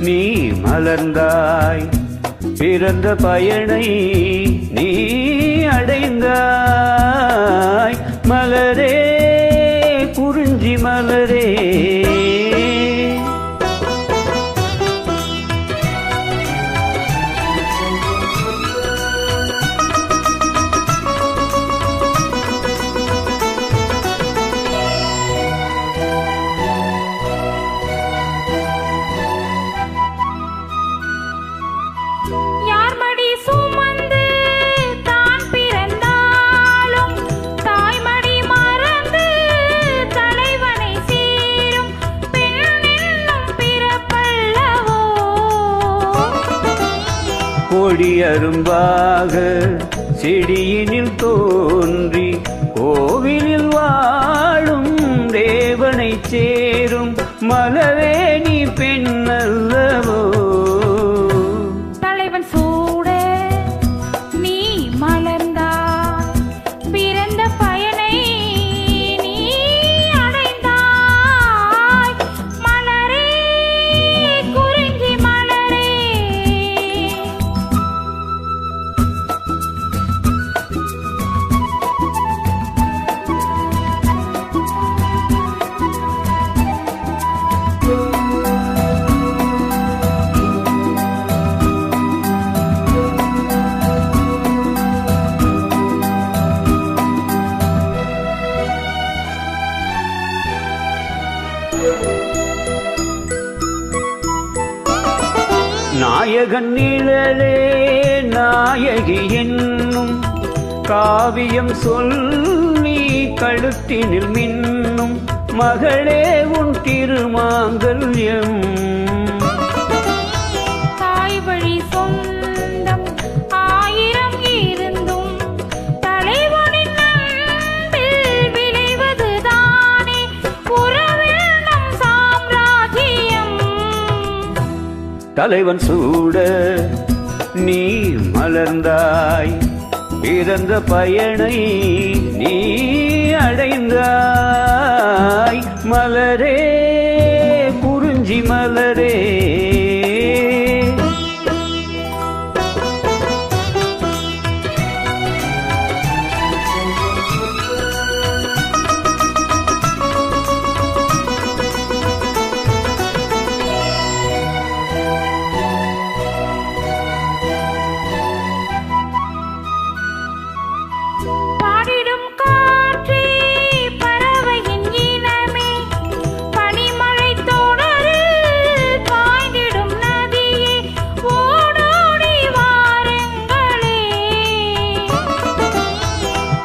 நீ மலர்ந்தாய் பிறந்த பயனை நீ அடைந்தாய். கோடி அரும்பாக செடியினில் தோன்றி கோவிலில் வாழும் தேவனை சேரும் மலரே நீ பெண்ணல்லவோ? நாயகன் நிழலே நாயகி என்னும் காவியம் சொல்லி கழுத்தினில் மின்னும் மகளே உன் திருமாங்கல்யம். தலைவன் சூட நீ மலர்ந்தாய். பிறந்த பயனை நீ அடைந்தாய். மலரே குறிஞ்சி மலரே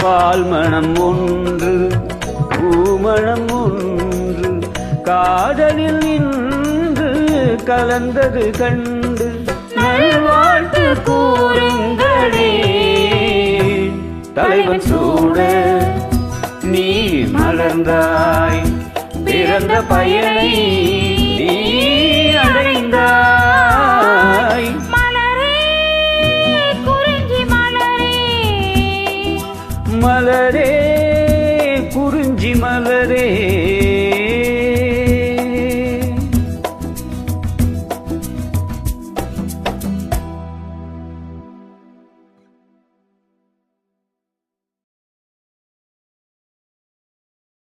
பால் மனம் ஒன்று பூமணம் ஒன்று காதலில் நின்று கலந்தது கண்டு நல்வாழ்த்து கூறுங்களே. தலைவன் சூட நீ மலர்ந்தாய் பிறந்த பயனை மலரே குறிஞ்சி மலரே